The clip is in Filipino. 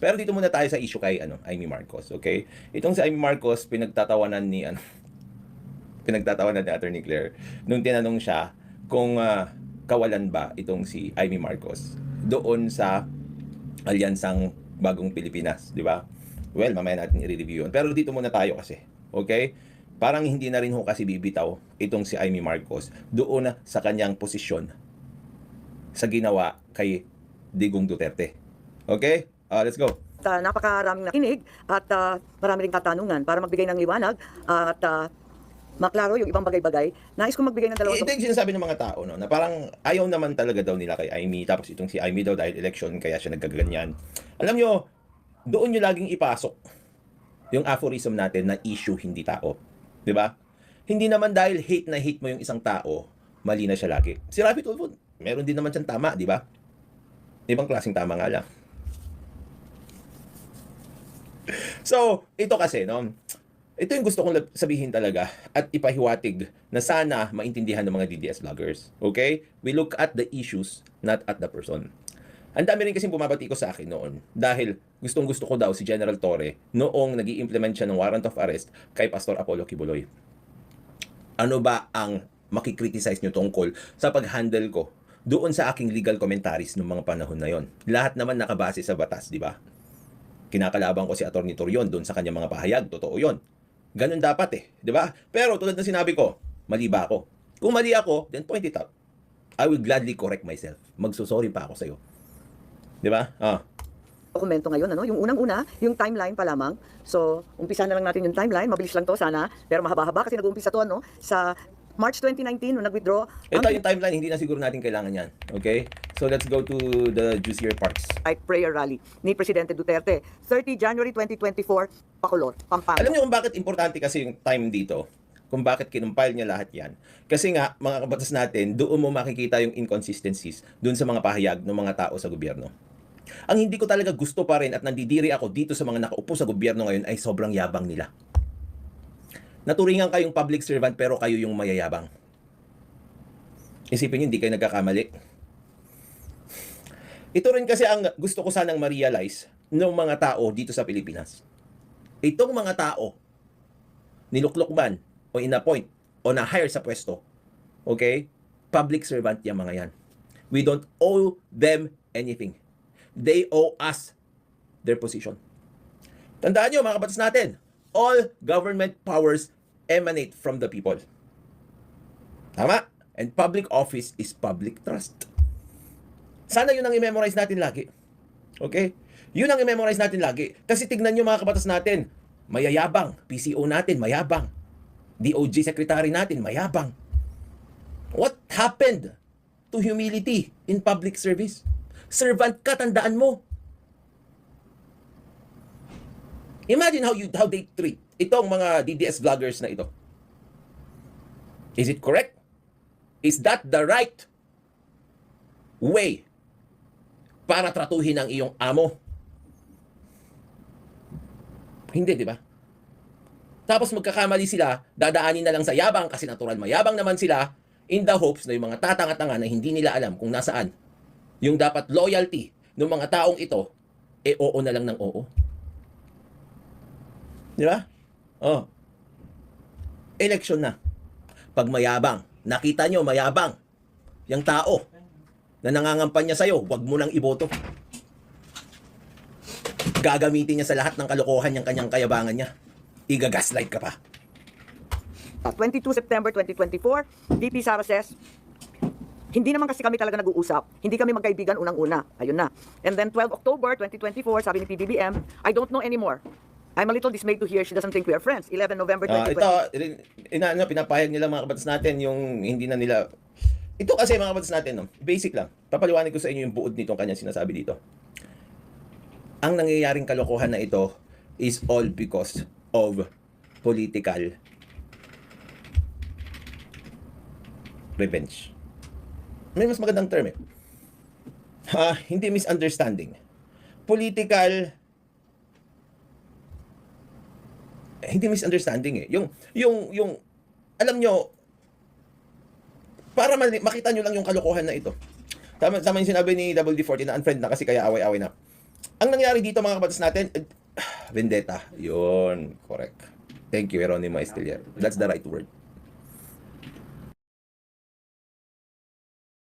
Pero dito muna tayo sa issue kay ano, Amy Marcos, okay? Itong si Amy Marcos pinagtatawanan ni ano pinagtatawanan ni Attorney Claire nung tinanong siya kung ah, kawalan ba itong si Amy Marcos doon sa alyansang Bagong Pilipinas, di ba? Well, mamaya natin i-review yun. Pero dito muna tayo kasi, okay? Parang hindi na rin ho kasi bibitaw itong si Amy Marcos doon sa kanyang posisyon sa ginawa kay Digong Duterte. Okay? Ah, let's go. At uh, napakaraming nakinig at ah, marami ring katanungan para magbigay ng liwanag at ah, maklaro yung ibang bagay-bagay. Nais kong magbigay ng Eh, dalawang Ito yung sinasabi ng mga tao, no, na parang ayaw naman talaga daw nila kay Amy, tapos itong si Amy daw dahil election, kaya siya nagkaganyan. Alam nyo, doon nyo laging ipasok yung aphorism natin na issue, hindi tao. Di ba? Hindi naman dahil hate na hate mo yung isang tao, mali na siya lagi. Si Rafi Tulfo, meron din naman siyang tama, di ba? Ibang klaseng tama nga lang. So, ito kasi, no, ito yung gusto kong sabihin talaga at ipahiwatig na sana maintindihan ng mga DDS vloggers. Okay? We look at the issues, not at the person. Ang dami rin kasi bumabati ko sa akin noon dahil gustong gusto ko daw si General Torre noong nag implement siya ng warrant of arrest kay Pastor Apollo Kibuloy. Ano ba ang makikriticize nyo tungkol sa pag-handle ko doon sa aking legal commentaries noong mga panahon na yon? Lahat naman nakabase sa batas, di ba? Kinakalaban ko si Attorney Torion doon sa kanyang mga pahayag, totoo yon. Ganun dapat eh, ba? Pero tulad ng sinabi ko, mali ba ako? Kung mali ako, then point it out. I will gladly correct myself. Magsusorry pa ako sa'yo. Di ba? Ah. dokumento ngayon. Ano? Yung unang-una, yung timeline pa lamang. So, umpisa na lang natin yung timeline. Mabilis lang to sana. Pero mahaba-haba kasi nag-uumpisa to ano, sa March 2019 nung nag-withdraw Ito ang yung timeline, hindi na siguro natin kailangan yan. Okay? So let's go to the juicier parts. Light Prayer Rally ni Presidente Duterte. 30 January 2024, Bacolor, Pampanga. Alam niyo kung bakit importante kasi yung time dito? Kung bakit kinumpile niya lahat yan? Kasi nga, mga kabatas natin, doon mo makikita yung inconsistencies doon sa mga pahayag ng mga tao sa gobyerno. Ang hindi ko talaga gusto pa rin at nandidiri ako dito sa mga nakaupo sa gobyerno ngayon ay sobrang yabang nila. Naturingan kayong public servant pero kayo yung mayayabang. Isipin niyo, hindi kayo nagkakamali. Ito rin kasi ang gusto ko sanang ma-realize ng mga tao dito sa Pilipinas. Itong mga tao, niluklok man o inappoint o na-hire sa pwesto, okay? Public servant yung mga yan. We don't owe them anything. They owe us their position. Tandaan nyo mga kabatas natin, all government powers emanate from the people. Tama? And public office is public trust. Sana yun ang i-memorize natin lagi. Okay? Yun ang i-memorize natin lagi. Kasi tignan nyo mga kabatas natin, mayayabang. PCO natin, mayabang. DOJ secretary natin, mayabang. What happened to humility in public service? Servant ka, tandaan mo. Imagine how you how they treat itong mga DDS vloggers na ito. Is it correct? Is that the right way para tratuhin ang iyong amo? Hindi, di ba? Tapos magkakamali sila, dadaanin na lang sa yabang kasi natural mayabang naman sila in the hopes na yung mga tatanga-tanga na hindi nila alam kung nasaan yung dapat loyalty ng mga taong ito, eh oo na lang ng oo. Di ba? Oh. Election na. Pag mayabang, nakita nyo mayabang, yung tao na nangangampanya sa'yo, wag mo nang iboto. Gagamitin niya sa lahat ng kalokohan yung kanyang kayabangan niya. Iga-gaslight ka pa. Ah, 22 September 2024, VP Sara says, hindi naman kasi kami talaga nag-uusap. Hindi kami magkaibigan unang-una. Ayun na. And then 12 October 2024, sabi ni PBBM, I don't know anymore. I'm a little dismayed to hear she doesn't think we are friends. 11 November Ah, 2024. ito, rin- ina, ano, pinapahayag nila mga kabatas natin yung hindi na nila... Ito kasi mga kabatas natin, no? basic lang. Papaliwanag ko sa inyo yung buod nitong kanyang sinasabi dito. Ang nangyayaring kalokohan na ito is all because of political revenge. May mas magandang term eh. Ha, hindi misunderstanding. Political hindi misunderstanding eh. Yung, yung, yung, alam nyo, para makita nyo lang yung kalokohan na ito. Tama, tama yung sinabi ni WD-40 na unfriend na kasi kaya away-away na. Ang nangyari dito mga kabatas natin, eh, vendetta. Yun, correct. Thank you, Eronimo Estelier. That's the right word.